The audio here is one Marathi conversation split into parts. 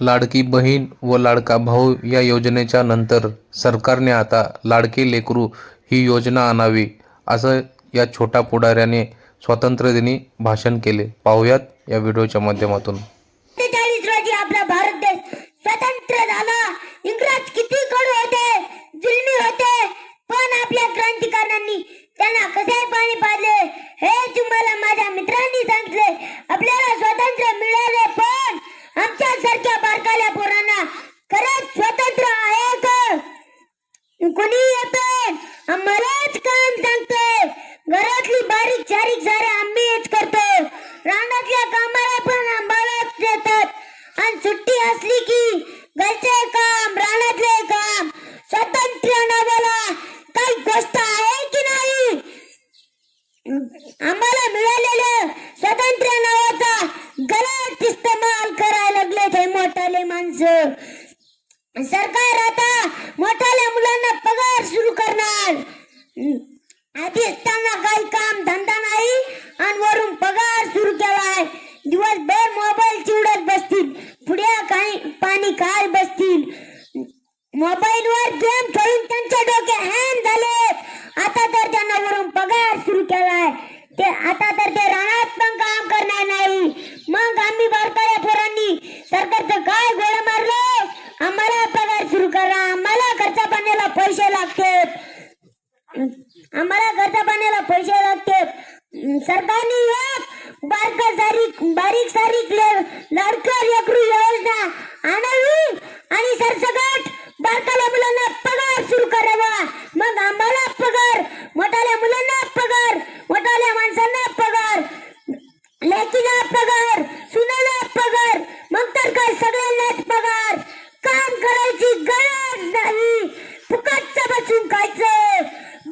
लाडकी बहीण व लाडका भाऊ या योजनेच्या नंतर सरकारने आता लाडके लेकरू ही योजना आणावी असं या छोट्या पुढाऱ्याने स्वातंत्र्यदिनी भाषण केले. पाहुयात या व्हिडिओच्या माध्यमातून. रोजी आपला भारत देश स्वतंत्र झाला. इंग्रज किती कडू होते जुलमी होते पण आपल्या त्यांना कसे पाणी हे तुम्हाला माझ्या मित्रांनी सांगितले. आपल्याला स्वातंत्र्य मिळाले पण आमच्या सारख्या बारकाल्या पोरांना खरंच स्वातंत्र्य आहे का कोणी आम्हालाच काम सांगते घरातली बारीक चारीक सारे आम्हीच करतो. रानातल्या कामाला पण आम्हालाच देतात. आणि सुट्टी असली की घरचे काम रानातले काम स्वातंत्र्य नव्याला काही गोष्ट सरकार आता मोठ्या मुलांना पगार सुरू करणार. आधी असताना काही काम धंदा नाही आणि वरून पगार सुरू केलाय. दिवसभर मोबाईल चिवडत बसतील पुढे काही पाणी काय बसतील. मोबाईल वर गेम खेळून त्यांच्या डोके हॅन झाले आता तर त्यांना वरून पगार सुरू केलाय. ते आता तर ते रानात पण काम करणार नाही. मग आम्ही बारकाया पोरांनी. सरकारचं काय गोळा मारलं आम्हाला पगार सुरू करा आम्हाला खर्चा पाण्याला पैसे लागतात आम्हाला घरच्या पाण्याला पैसे लागतात सरकारने एक बारक सारीक बारीक सारीक लाडकर एकरू योजना आणावी आणि सरसकट बारकाल्या मुलांना पगार सुरू करावा. मग आम्हाला पगार मोठाल्या मुलांना पगार मोठाल्या माणसांना पगार लेकीला पगार सुनाला पगार मग तर काय सगळ्यांनाच पगार. काम करायची गरज नाही फुकटचं बसून खायचं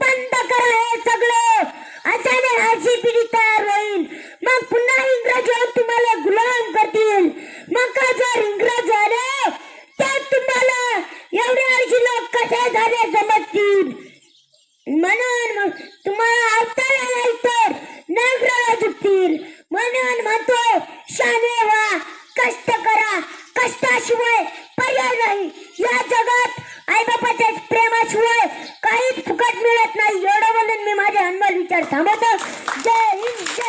बंद करा हे सगळं अशाने अशी पिढी तयार होईल मग पुन्हा इंग्रज तुम्हाला गुलाम करतील मग का जर इंग्रज आले तर तुम्हाला एवढे वर्षी लोक कसे झाले समजतील. म्हणून तुम्हाला अवतारा नाही तर नगराला झुकतील म्हणून म्हणतो शाने व्हा कष्ट करा. कष्टाशिवाय पर्याय नाही. या जगात आईबापाच्या प्रेमाशिवाय काहीच फुकट मिळत नाही. एवढं म्हणून मी माझे अनमोल विचार थांबवतो. जय हिंद जय